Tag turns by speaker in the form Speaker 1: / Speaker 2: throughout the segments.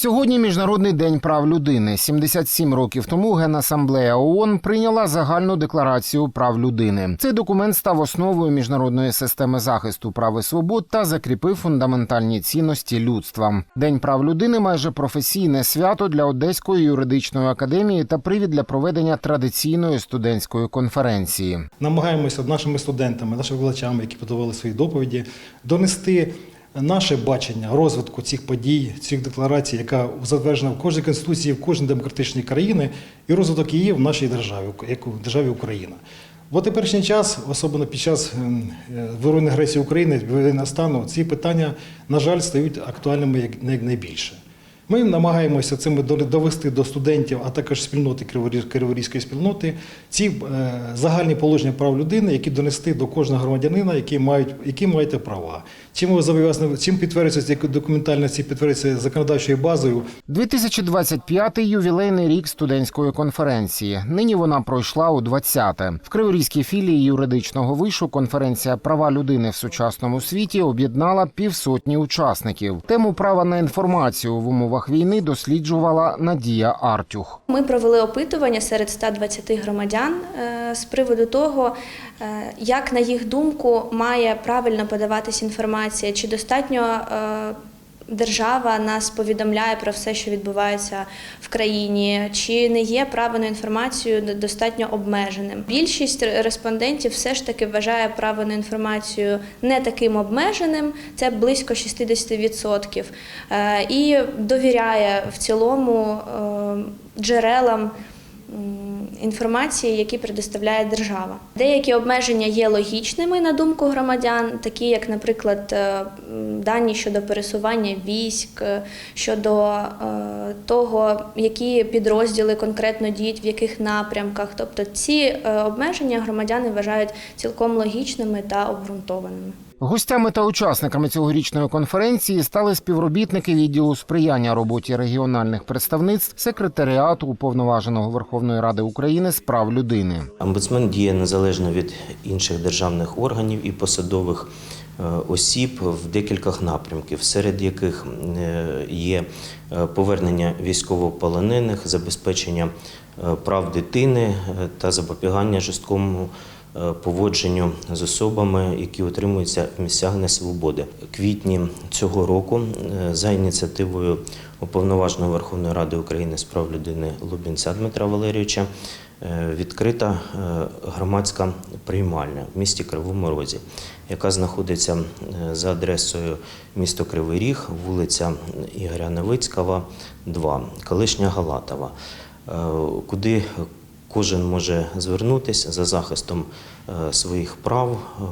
Speaker 1: Сьогодні міжнародний день прав людини. 77 років тому Генасамблея ООН прийняла загальну декларацію прав людини. Цей документ став основою міжнародної системи захисту прав і свобод та закріпив фундаментальні цінності людства. День прав людини майже професійне свято для Одеської юридичної академії та привід для проведення традиційної студентської конференції.
Speaker 2: намагаємося нашими студентами, нашими викладачами, які подавали свої доповіді, донести наше бачення розвитку цих подій, цих декларацій, яка затверджена в кожній конституції, в кожній демократичній країні, і розвиток її в нашій державі, як у державі Україна. Бо теперішній час, особливо під час ем, е, воєнної агресії України, воєнного стану, ці питання, на жаль, стають актуальними як най- найбільше. Ми намагаємося цим довести до студентів, а також спільноти Криворіз- Криворізької спільноти, ці е, загальні положення прав людини, які донести до кожного громадянина, які мають, які мають права. Чим ви зобов'язані, чим підтверджується документально, ці підтверджується законодавчою базою,
Speaker 1: 2025 – ювілейний рік студентської конференції. Нині вона пройшла у 20-те. В Криворізькій філії юридичного вишу конференція Права людини в сучасному світі об'єднала півсотні учасників. Тему права на інформацію в умовах війни досліджувала Надія Артюх.
Speaker 3: Ми провели опитування серед 120 громадян е, з приводу того, е, як на їх думку має правильно подаватись інформація, чи достатньо е, держава нас повідомляє про все, що відбувається в країні, чи не є право на інформацію достатньо обмеженим. Більшість респондентів все ж таки вважає право на інформацію не таким обмеженим, це близько 60%, е, і довіряє в цілому е, джерелам інформації, які предоставляє держава. Деякі обмеження є логічними на думку громадян, такі як, наприклад, е, дані щодо пересування військ, е, щодо е, того, які підрозділи конкретно діють в яких напрямках. Тобто ці обмеження громадяни вважають цілком логічними та обґрунтованими.
Speaker 1: Гостями та учасниками цьогорічної конференції стали співробітники відділу сприяння роботі регіональних представництв секретаріату уповноваженого Верховної Ради України з прав людини.
Speaker 4: Омбудсмен діє незалежно від інших державних органів і посадових е, осіб в декількох напрямків, серед яких е, є е, повернення військовополонених, забезпечення прав дитини та запобігання жорсткому поводженню з особами, які утримуються в місцях несвободи. Квітні цього року е, за ініціативою уповноваженого Верховної Ради України з прав людини Лубінця Дмитра Валерійовича е, відкрита е, громадська приймальня в місті Кривому Розі, яка знаходиться е, за адресою місто Кривий Ріг, вулиця Ігоря Новицького, 2, колишня Галатова, е, куди кожен може звернутися за захистом е, своїх прав е,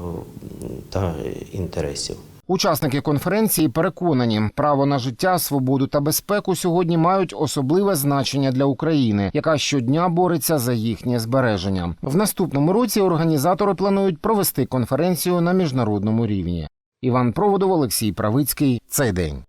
Speaker 4: та інтересів.
Speaker 1: Учасники конференції переконані, право на життя, свободу та безпеку сьогодні мають особливе значення для України, яка щодня бореться за їхнє збереження. В наступному році організатори планують провести конференцію на міжнародному рівні. Іван Проводов, Олексій Правицький. Цей день.